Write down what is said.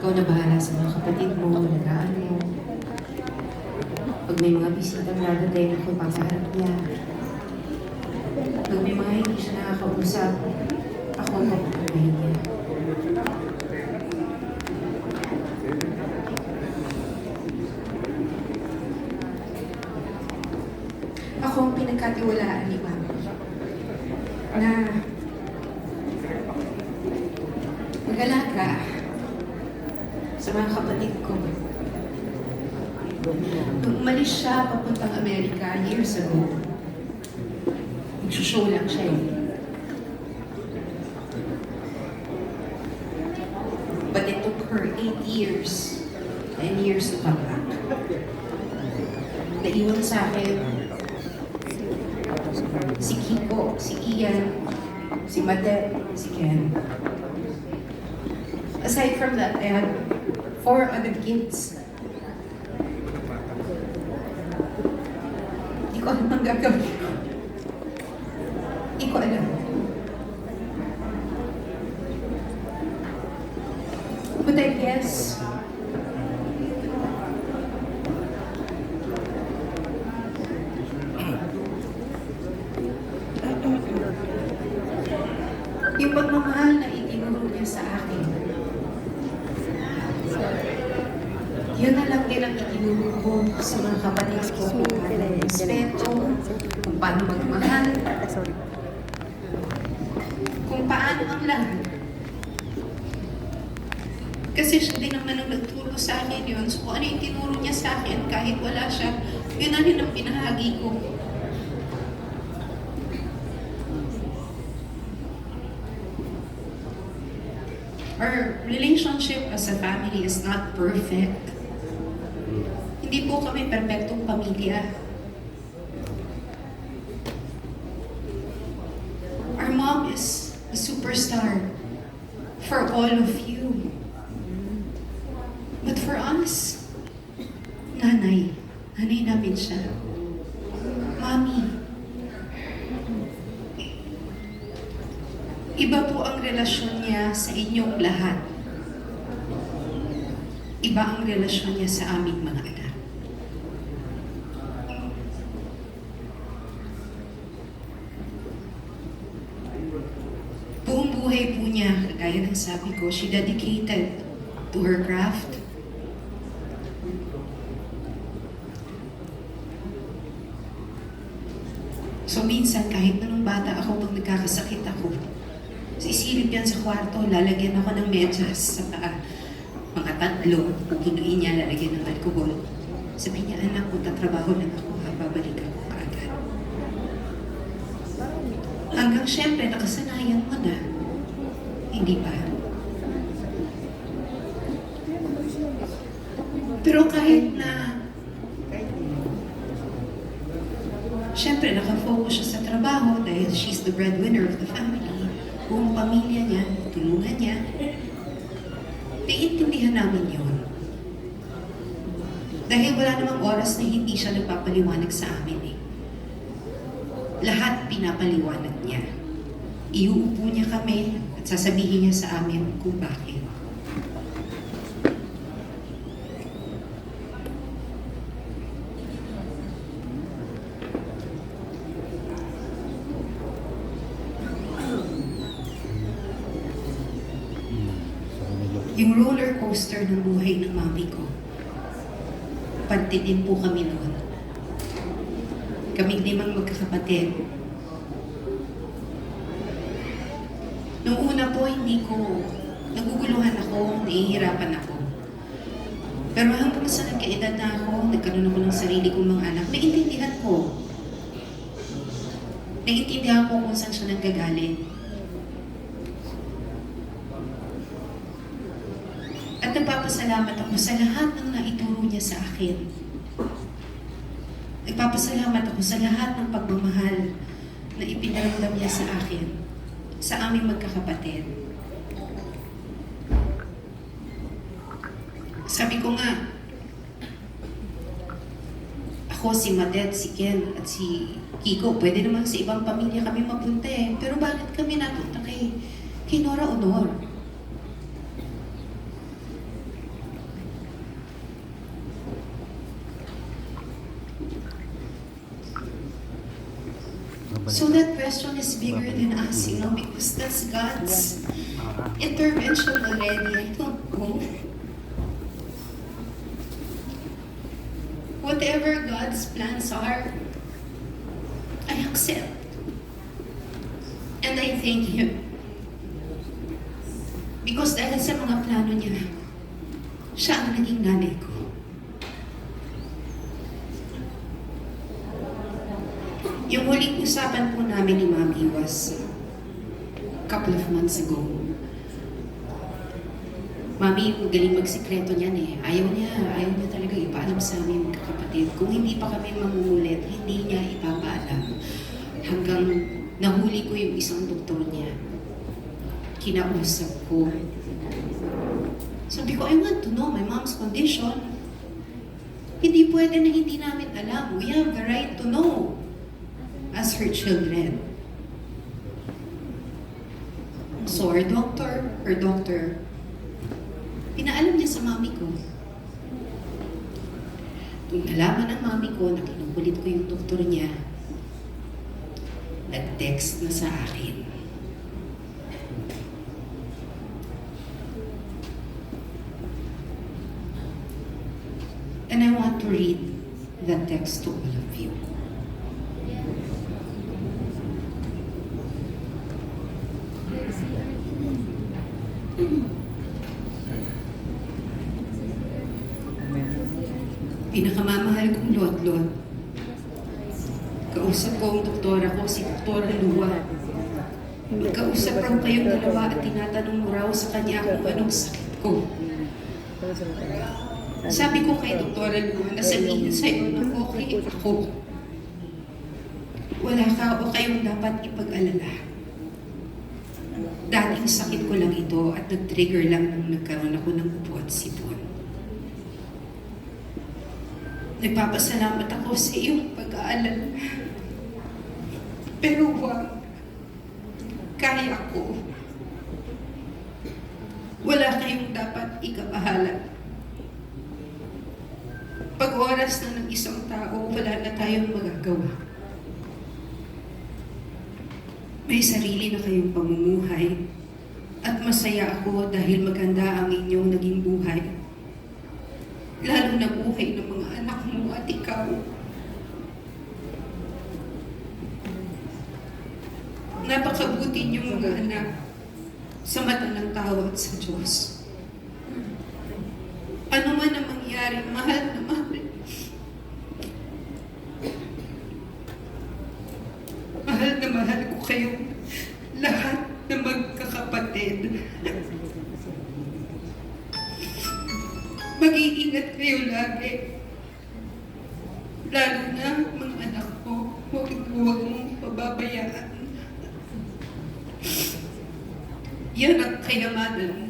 Ikaw na bahala sa mga kapatid mo, alagaan mo. Pag may mga bisita dadating, ako papaharap niya. Pag may mga hindi siya nakakausap, ako ang papapahin niya. Ako ang pinagkatiwalaan ni Mama na mag-alaga sa mga kapatid ko. Nung umalis siya papuntang Amerika years ago, nagsushow lang siya eh. But it took her eight years, 10 years to come back. Naiwan sa akin si Kiko, si Ian, si Mate, si Ken. Aside from that, I had four other kids. Hindi ko ang gagawin ko. Hindi alam. But I guess, yung pagmamahal na itinuro niya sa akin, yun na lang din ang itinuro ko sa mga kapatid ko kung respeto, kung paano magmahal, kung paano ang lahat. Kasi siya din naman ang nagturo sa akin yun. So kung ano yung tinuro niya sa akin, kahit wala siya, yun na rin ang pinahagi ko. Our relationship as a family is not perfect. Po kami perfectong pamilya. Our mom is a superstar for all of you. But for us, nanay, nanay namin siya. Mami, iba po ang relasyon niya sa inyong lahat. Iba ang relasyon niya sa aming mga anak. Buong buhay po niya, kagaya ng sabi ko, she dedicated to her craft. So minsan, kahit na nung bata ako, pag nagkakasakit ako, sisilip yan sa kwarto, lalagyan ako ng medyas sa paa. Mga tatlo, pupunuin niya, lalagyan ng alcohol. Sabi niya, anak, magtatrabaho lang ako, ha, babalik ako kaagad. Hanggang syempre, nakasanayan mo na. Hindi ba? Pero kahit na Siyempre, nakafocus siya sa trabaho dahil she's the breadwinner of the family. Buong pamilya niya, tulungan niya. Naiintindihan namin yun. Dahil wala namang oras na hindi siya nagpapaliwanag sa amin eh. Lahat pinapaliwanag niya. Iuupo niya kami sasabihin niya sa amin kung bakit. Yung roller coaster ng buhay ng mami ko. Panti din po kami noon. Kaming limang magkakapatid. Nung una po, hindi ko, naguguluhan ako, nahihirapan ako. Pero hanggang sa nagkaedad na ako, nagkaroon ako ng sarili kong mga anak, naiintindihan ko. Naiintindihan ko kung saan siya nanggagaling. At nagpapasalamat ako sa lahat ng naituro niya sa akin. Nagpapasalamat ako sa lahat ng pagmamahal na ipinaramdam niya sa akin, sa aming magkakapatid. Sabi ko nga, ako, si Madet, si Ken, at si Kiko, pwede naman sa ibang pamilya kami mapunta eh. Pero bakit kami napunta kay, kay Nora Honor? So that question is bigger than us, you know, because that's God's intervention already. I don't know. Whatever God's plans are, I accept. And I thank Him. Because dahil sa mga plano niya, siya ang naging nanay ko. Yung huling usapan po namin ni Mami was a couple of months ago. Mami, galing magsikreto niyan eh. Ayaw niya, ayaw niya talaga ipaalam sa amin magkakapatid. Kung hindi pa kami mangungulit, hindi niya ipapaalam. Hanggang nahuli ko yung isang doktor niya. Kinausap ko. Sabi ko, I want to know my mom's condition. Hindi pwede na hindi namin alam. We have the right to know as her children. So our doctor, her doctor, pinaalam niya sa mami ko. Nung nalaman ng mami ko na kinukulit ko yung doktor niya, nag-text na sa akin. And I want to read that text to all of you. Pinakamamahal kong lot-lot. Kausap ko ang doktora ko, si Doktora Lua. Magkausap raw kayong dalawa at tinatanong mo raw sa kanya kung anong sakit ko. Sabi ko kay Doktora Lua na sabihin sa'yo na okay ako. Wala ka o kayong dapat ipag-alala. Dating sakit ko lang ito at nag-trigger lang nung nagkaroon ako ng upo at sipon. Nagpapasalamat ako sa iyong pag-aalala. Pero wag. Kaya ko. Wala kayong dapat ikabahala. Pag oras na ng isang tao, wala na tayong magagawa. May sarili na kayong pamumuhay at masaya ako dahil maganda ang inyong naging buhay. Lalo na buhay ng mga anak mo at ikaw. Napakabuti niyong mga anak sa mata ng tao at sa Diyos. Ano man ang mangyari, mahal na mahal. Mahal na mahal ko kayong lahat na magkakapatid. Mag-iingat kayo lagi. Lalo na mga anak ko, huwag huwag mong pababayaan. Yan ang kayamanan mo.